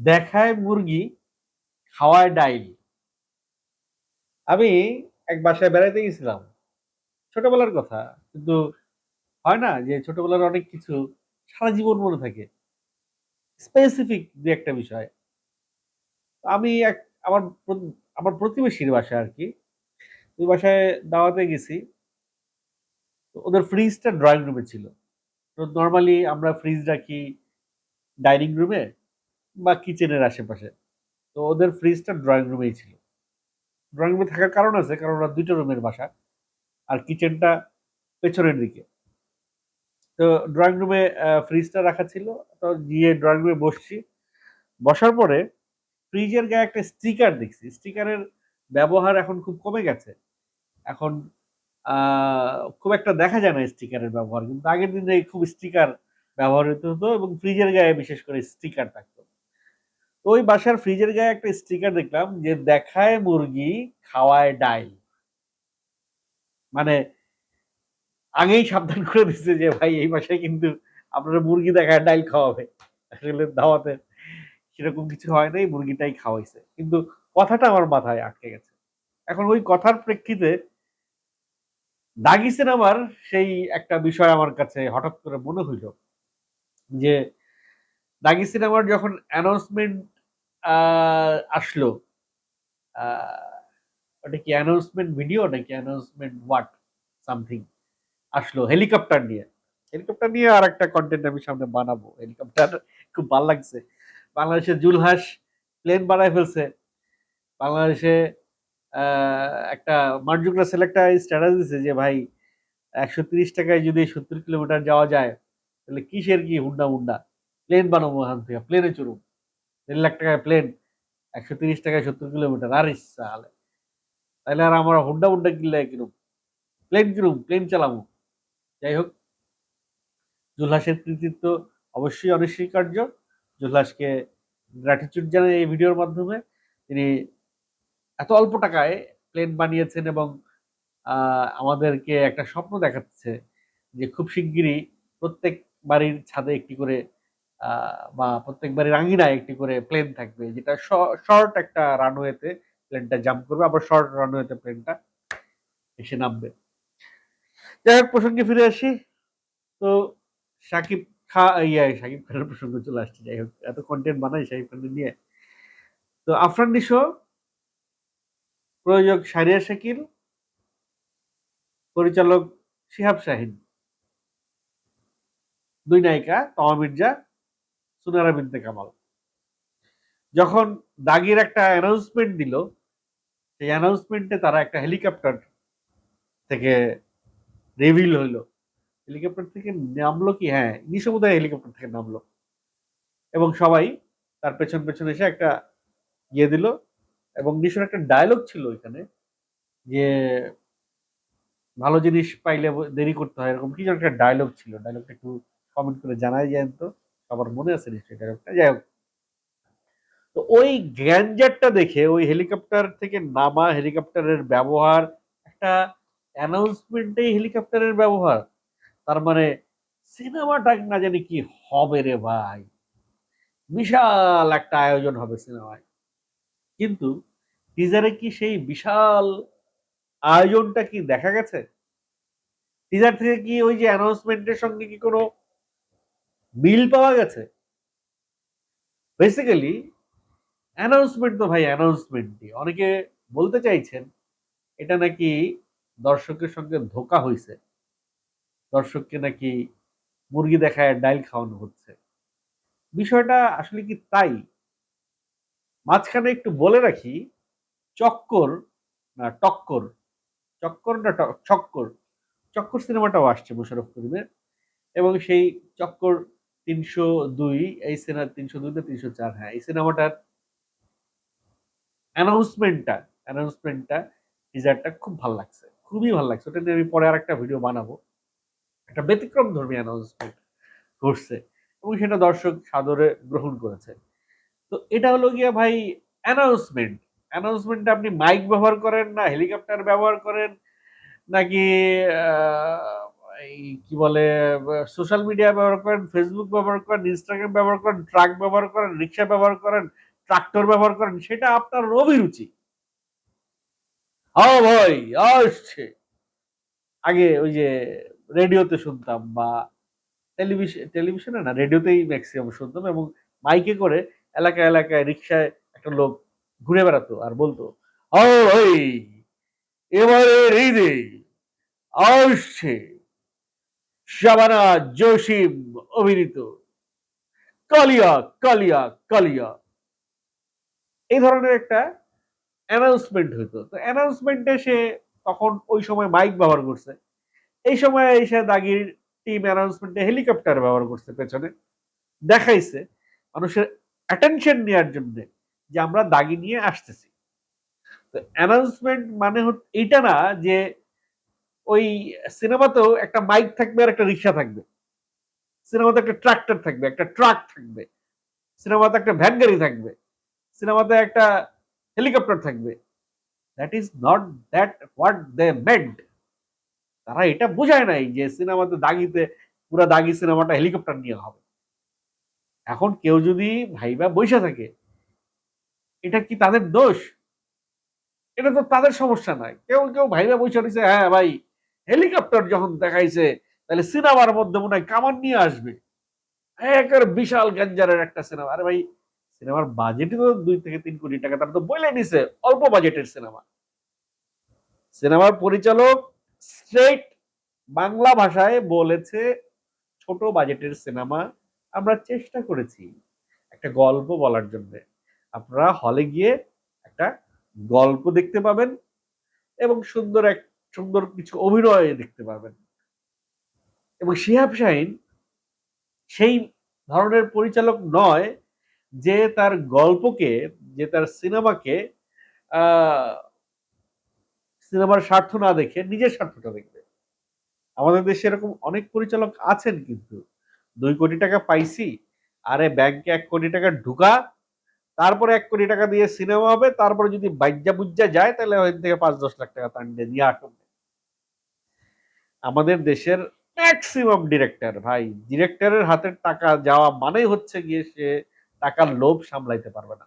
দেখায় মুরগি, খাওয়ায় ডাইল। আমি এক বাসায় বেড়াতে গেছিলাম। ছোটবেলার কথা, কিন্তু হয় না যে ছোটবেলার অনেক কিছু সারা জীবন মনে থাকে। স্পেসিফিক দু একটা বিষয়। আমি এক, আমার আমার প্রতিবেশীর বাসায় আর কি, ওই বাসায় দাওয়াতে গেছি। ওদের ফ্রিজটা ড্রয়িং রুমে ছিল। তো নর্মালি আমরা ফ্রিজ রাখি ডাইনিং রুমে বা কিচেনের আশেপাশে। তো ওদের ফ্রিজটা ড্রয়িং রুমেই ছিল। ড্রয়িং রুমে থাকার কারণ আছে, কারণ ওরা দুইটা রুমের বাসা আর কিচেনটা পেছনের দিকে। তো ড্রয়িং রুমে ফ্রিজটা রাখা ছিল। তো গিয়ে ড্রয়িং রুমে বসছি। বসার পরে ফ্রিজের গায়ে একটা স্টিকার দেখছি। স্টিকারের ব্যবহার এখন খুব কমে গেছে। এখন খুব একটা দেখা যায় না স্টিকারের ব্যবহার। কিন্তু আগের দিনে খুব স্টিকার ব্যবহৃত হতো এবং ফ্রিজের গায়ে বিশেষ করে স্টিকার থাকতো। তো ওই বাসার ফ্রিজের গায়ে একটা স্টিকার দেখলাম যে দেখায় মুরগি, খাওয়ায় ডাইল। মানে আগেই সাবধান করে দিচ্ছে যে ভাই, এই বাসায় কিন্তু আপনারা মুরগি দেখায় ডাইল খাওয়াবে। আসলে দাওয়াতে সেরকম কিছু হয় নাই, মুরগিটাই খাওয়াইছে। কিন্তু কথাটা আমার মাথায় আটকে গেছে। এখন ওই কথার প্রেক্ষিতে দাগি সিনেমার সেই একটা বিষয় আমার কাছে হঠাৎ করে মনে হইল যে দাগি সিনেমার যখন অ্যানাউন্সমেন্ট আসলো। ওটা কি অ্যানাউন্সমেন্ট ভিডিও নাকি অ্যানাউন্সমেন্ট হোয়াট সামথিং আসলো হেলিকপ্টার নিয়ে। হেলিকপ্টার নিয়ে আর একটা কন্টেন্ট আমি সামনে বানাবো। হেলিকপ্টার খুব ভালো লাগছে। বাংলাদেশের জুলহাস প্লেন বানায় ফেলছে। বাংলাদেশে একটা মার্জুক রাসেল স্ট্যাটাস দিছে যে, ভাই, একশো তিরিশ টাকায় যদি সত্তর কিলোমিটার যাওয়া যায়, তাহলে কিসের কি হুন্ডা মুন্ডা? প্লেন বানাবো ওখান থেকে প্লেনে চড়ুম। দেড় লাখ টাকায় প্লেন একশো তিরিশ টাকায় সত্তর কিলোমিটার। আর ইচ্ছা তাহলে আর আমরা হুন্ডা মুন্ডা কিনলে কিনুম প্লেন কিনুম প্লেন চালাবো যাই হোক, জুলহাসের কৃতিত্ব অবশ্যই অনস্বীকার্য। জুলহাসকে গ্র্যাটিচিউড জানাই এই ভিডিওর মাধ্যমে। তিনি এত অল্প টাকায় প্লেন বানিয়েছেন এবং আমাদেরকে একটা স্বপ্ন দেখাচ্ছে যে খুব শিগগিরই প্রত্যেক বাড়ির ছাদে একটি করে বা প্রত্যেক বাড়ির একটি করে প্লেন থাকবে, যেটা শর্ট একটা রানওয়েতে প্লেনটা জাম্প করবে, আবার শর্ট রানওয়েতে প্লেনটা এসে নামবে। যাই হোক, প্রসঙ্গে ফিরে আসি। তো সাকিব খা, ইয়া, সাকিব খানের প্রসঙ্গ চলে আসছে, যাই হোক, এত কন্টেন্ট বানাই সাকিব খানের নিয়ে। তো আফরান নিশো, প্রযোজক সারিয়া শাকিল, পরিচালক শিহাব শাহিন। দুই নায়িকা তমা মির্জা সুনারা বিনতে কামাল। যখন দাগির একটা অ্যানাউন্সমেন্ট দিল, সেই অ্যানাউন্সমেন্টে তারা একটা হেলিকপ্টার থেকে রিভিল হইল। হেলিকপ্টার থেকে নামলো কি? হ্যাঁ বোধহয় হেলিকপ্টার থেকে নামলো। এবং সবাই তার পেছন পেছন এসে একটা ইয়ে দিল এবং নিশোর একটা ডায়লগ ছিল এখানে যে ভালো জিনিস পাইলে দেরি করতে হয়, এরকম কিছু একটা ডায়লগ ছিল। ডায়লগটা একটু কমেন্ট করে জানাই যায় তো সবার মনে আছে নিশ্চয়ই ডায়লগটা যাই হোক। তো ওই গ্যাঞ্জারটা দেখে, ওই হেলিকপ্টার থেকে নামা হেলিকপ্টারের ব্যবহার, একটা অ্যানাউন্সমেন্টে হেলিকপ্টারের ব্যবহার। তার মানে সিনেমাটা না জানি কি হবে রে ভাই। বিশাল একটা আয়োজন হবে সিনেমায়। কিন্তু টিজারে কি সেই বিশাল আয়োজনটা কি দেখা গেছে? টিজার থেকে কি ওই যে অ্যানাউন্সমেন্টের সঙ্গে কি কোনো মিল পাওয়া গেছে। বেসিক্যালি অ্যানাউন্সমেন্ট তো ভাই অ্যানাউন্সমেন্টই অনেকে বলতে চাইছেন, এটা নাকি দর্শকের সঙ্গে ধোকা হয়েছে দর্শককে নাকি মুরগি দেখায় ডাইল খাওয়ানো হচ্ছে। বিষয়টা আসলে কি তাই? মাঝখানে একটু বলে রাখি, চক্কর না টক্কর। চক্কর না চক্কর। চক্কর সিনেমাটাও আসছে মোশারফ করিমের। এবং সেই চক্কর তিনশো দুই, এই সিনেমা তিনশো দুই না তিনশো চার? হ্যাঁ এই সিনেমাটার অ্যানাউন্সমেন্টটা অ্যানাউন্সমেন্টটা টিজারটা খুব ভালো লাগছে, খুবই ভালো লাগছে। ওটা নিয়ে আমি পরে আর একটা ভিডিও বানাবো। একটা ব্যতিক্রম ধর্মী অ্যানাউন্সমেন্ট ঘটছে এবং সেটা দর্শক সাদরে গ্রহণ করেছে। তো এটা হলো গিয়া ভাই অ্যানাউন্সমেন্ট অ্যানাউন্সমেন্টে আপনি মাইক ব্যবহার করেন না হেলিকপ্টার ব্যবহার করেন, নাকি এই কি বলে সোশ্যাল মিডিয়া ব্যবহার করেন ফেসবুক ব্যবহার করেন ইনস্টাগ্রাম ব্যবহার করেন ট্রাক ব্যবহার করেন রিক্সা ব্যবহার করেন ট্রাক্টর ব্যবহার করেন সেটা আপনার অভিরুচি হ্যাঁ ভাই আসছে। আগে ওই যে রেডিওতে শুনতাম বা টেলিভিশন টেলিভিশনে না রেডিওতেই ম্যাক্সিমাম শুনতাম এবং মাইকে করে এলাকা এলাকায় রিক্সায় একটা লোক ঘুরে বেড়াতো আর বলতো ও ভাই এবারে ঈদে আসছে। শাবানা জসিম অভিনীত। কালিয়া কালিয়া কালিয়া। এই ধরনের একটা অ্যানাউন্সমেন্ট হইতো। তো অ্যানাউন্সমেন্টে সে তখন ওই সময় মাইক ব্যবহার করছে। এই সময় এসে দাগির টিম অ্যানাউন্সমেন্টে হেলিকপ্টার ব্যবহার করছে পেছনে। দেখাইছে মানুষের অ্যাটেনশন নেওয়ার জন্য যে আমরা দাগি নিয়ে আসতেছি। তো অ্যানাউন্সমেন্ট মানে এইটা না যে ওই সিনেমাতেও একটা মাইক থাকবে আর একটা রিক্সা থাকবে। সিনেমাতে একটা ট্রাক্টর থাকবে, একটা ট্রাক থাকবে। সিনেমাতে একটা ভ্যান গাড়ি থাকবে। সিনেমাতে একটা হেলিকপ্টার থাকবে। That is not that what they meant তারা এটা বোঝায় নাই যে সিনেমাতে দাগিতে, পুরো দাগি সিনেমাটা হেলিকপ্টার নিয়ে হবে। এখন কেউ যদি ভাইবা বৈশা থাকে, এটা কি তাদের দোষ? এটা তো তাদের সমস্যা নাই কেউ কেউ ভাইবা বৈশা দিছে হ্যাঁ ভাই হেলিকপ্টার যখন দেখাইছে, তাহলে সিনেমার মধ্যে মনে হয় কামান নিয়ে আসবে। একের বিশাল গঞ্জারের একটা সিনেমা। আরে ভাই, সিনেমার বাজেটই তো দুই থেকে তিন কোটি টাকা, তারা তো বলে নিছে, অল্প বাজেটের সিনেমা। সিনেমার পরিচালক স্ট্রেট বাংলা ভাষায় বলেছে, ছোট বাজেটের সিনেমা আমরা চেষ্টা করেছি একটা গল্প বলার জন্য। আপনারা হলে গিয়ে একটা গল্প দেখতে পাবেন এবং সুন্দর এক সুন্দর কিছু অভিনয় দেখতে পাবেন এবং শিহাব শাহিন সেই ধরনের পরিচালক নয় যে তার গল্পকে, যে তার সিনেমাকে সিনেমার স্বার্থ না দেখে, নিজের স্বার্থটা দেখবে। আমাদের দেশে এরকম অনেক পরিচালক আছেন কিন্তু। দুই কোটি টাকা পাইছি, আরে ব্যাংকে এক কোটি টাকা ঢুকা, তারপরে এক কোটি টাকা দিয়ে সিনেমা হবে, তারপরে যদি বাজ্যা বুজ্জা যায়, তাহলে ওই থেকে পাঁচ দশ লাখ টাকা তার নিয়ে আসবে আমাদের দেশের ম্যাক্সিমাম ডিরেক্টর ভাই। ডিরেক্টরের হাতের টাকা যাওয়া মানেই হচ্ছে গিয়ে সে টাকার লোভ সামলাইতে পারবে না।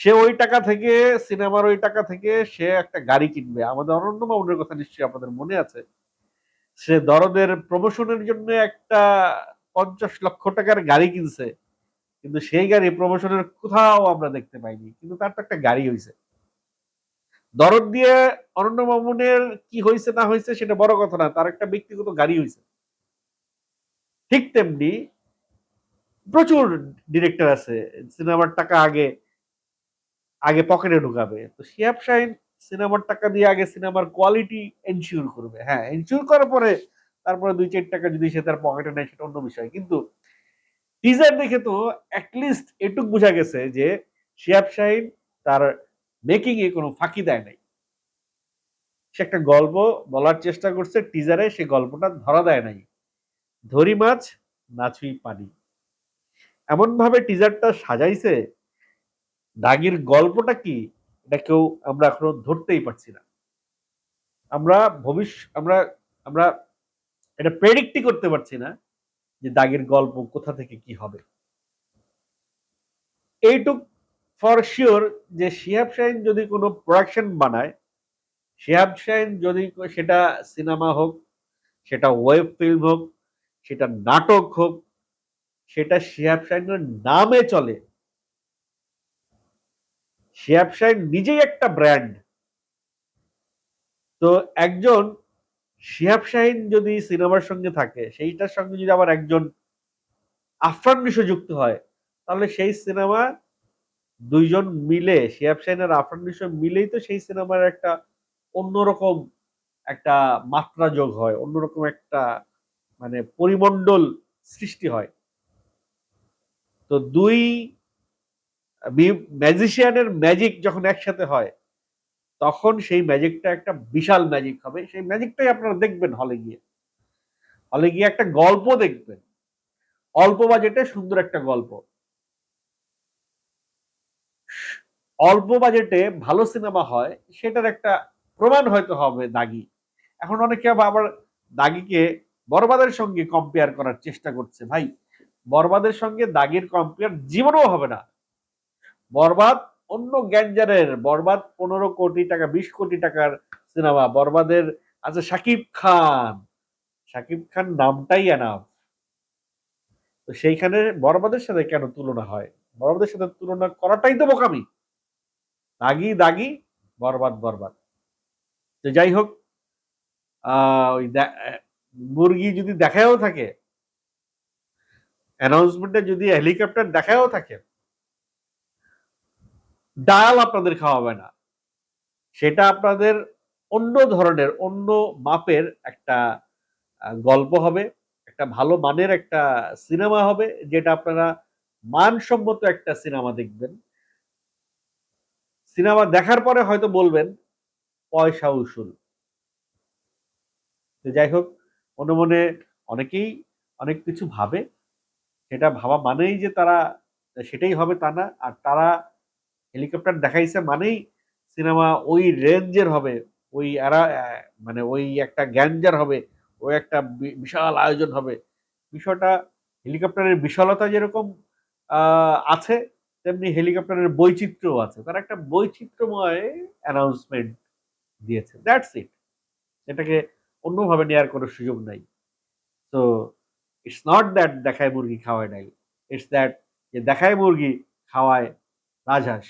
সে ওই টাকা থেকে, সিনেমার ওই টাকা থেকে সে একটা গাড়ি কিনবে। আমাদের অনন্য মামুনের কথা নিশ্চয়ই আপনাদের মনে আছে। সে দরদের প্রমোশনের জন্য একটা পঞ্চাশ লক্ষ টাকার গাড়ি কিনছে। কিন্তু সেই গাড়ি প্রমোশনের কোথাও আমরা দেখতে পাইনি। কিন্তু তার তো একটা গাড়ি হয়েছে দরদ দিয়ে অনন্য মামুনের কি হয়েছে না হয়েছে সেটা বড় কথা না, তার একটা ব্যক্তিগত গাড়ি হয়েছে ঠিক তেমনি প্রচুর ডিরেক্টর আছে সিনেমার টাকা আগে আগে পকেটে ঢুকাবে। তো শিয়াব শাহিন সিনেমার টাকা দিয়ে আগে সিনেমার কোয়ালিটি এনশিওর করবে। হ্যাঁ এনশিওর করার পরে তারপরে দুই চার টাকা যদি সে তার পকেটে নেয়, সেটা অন্য বিষয়। কিন্তু টিজার দেখে তো অ্যাটলিস্ট এটুক বোঝা গেছে যে শিয়াব শাহিন তার মেকিং এ কোনো ফাঁকি দেয় নাই। সে একটা গল্প বলার চেষ্টা করছে টিজারে সে গল্পটা ধরা দেয় নাই। ধরি মাছ নাচুই পানি। এমন ভাবে টিজারটা সাজাইছে, দাগির গল্পটা কি, এটা কেউ আমরা এখনও ধরতেই পারছি না। আমরা ভবিষ্য আমরা আমরা এটা প্রেডিক্টই করতে পারছি না যে দাগের গল্প কোথা থেকে কি হবে। এইটুক ফর শিওর যে শিহাব শাহিন যদি কোনো প্রোডাকশন বানায় শিহাব শাহিন যদি সেটা সিনেমা হোক, সেটা ওয়েব ফিল্ম হোক, সেটা নাটক হোক, সেটা শিহাব শাহিনের নামে চলে। শিহাব শাহিন নিজেই একটা ব্র্যান্ড তো একজন শিহাব শাহিন যদি সিনেমার সঙ্গে থাকে, সেইটার সঙ্গে যদি আবার একজন আফরান নিশো যুক্ত হয়, তাহলে সেই সিনেমা দুইজন মিলে শিহাব শাহিন আর আফরান নিশো মিলেই তো সেই সিনেমার একটা অন্যরকম একটা মাত্রা যোগ হয়, অন্যরকম একটা মানে পরিমণ্ডল সৃষ্টি হয়। তো দুই ম্যাজিশিয়ানের ম্যাজিক যখন একসাথে হয়, তখন সেই ম্যাজিকটা একটা বিশাল ম্যাজিক হবে। সেই ম্যাজিকটাই আপনারা দেখবেন হলে গিয়ে। হলে গিয়ে একটা গল্প দেখবেন। অল্প বাজেটে সুন্দর একটা গল্প। অল্প বাজেটে ভালো সিনেমা হয়, সেটার একটা প্রমাণ হয়তো হবে দাগি। এখন অনেকে আবার দাগিকে বরবাদের সঙ্গে কম্পেয়ার করার চেষ্টা করছে। ভাই, বরবাদের সঙ্গে দাগির কম্পেয়ার জীবনেও হবে না। বরবাদ অন্য গ্যাঞ্জারের, বরবাদ পনেরো কোটি টাকা, বিশ কোটি টাকার সিনেমা। বরবাদের আছে শাকিব খান। শাকিব খান নামটাই এনাফ তো সেইখানে বরবাদের সাথে কেন তুলনা হয়? বরবাদের সাথে তুলনা করাটাই তো বোকামি। দাগি দাগি, বরবাদ বরবাদ। তো যাই হোক ওই মুরগি যদি দেখাও থাকে অ্যানাউন্সমেন্টে যদি হেলিকপ্টার দেখাও থাকে, ডাল আপনাদের খাওয়াবে না। সেটা আপনাদের অন্য ধরনের, অন্য মাপের একটা গল্প হবে, একটা ভালো মানের একটা সিনেমা হবে, যেটা আপনারা মানসম্মত একটা সিনেমা দেখবেন। সিনেমা দেখার পরে হয়তো বলবেন, পয়সা উসুল। যাই হোক, মনে মনে অনেকেই অনেক কিছু ভাবে, সেটা ভাবা মানেই যে তারা, সেটাই হবে তা না। আর তারা হেলিকপ্টার দেখাইছে মানেই সিনেমা ওই রেঞ্জের হবে, ওই এরা মানে ওই একটা গ্যাঞ্জার হবে, ওই একটা বিশাল আয়োজন হবে। বিষয়টা হেলিকপ্টারের বিশালতা যেরকম আছে তেমনি হেলিকপ্টারের বৈচিত্র্য আছে। তারা একটা বৈচিত্র্যময় অ্যানাউন্সমেন্ট দিয়েছে। দ্যাটস ইট এটাকে অন্যভাবে নেওয়ার কোনো সুযোগ নাই। তো ইটস নট দ্যাট দেখায় মুরগি খাওয়ায় নাই। ইটস দ্যাট যে দেখায় মুরগি খাওয়ায় রাজহাঁস।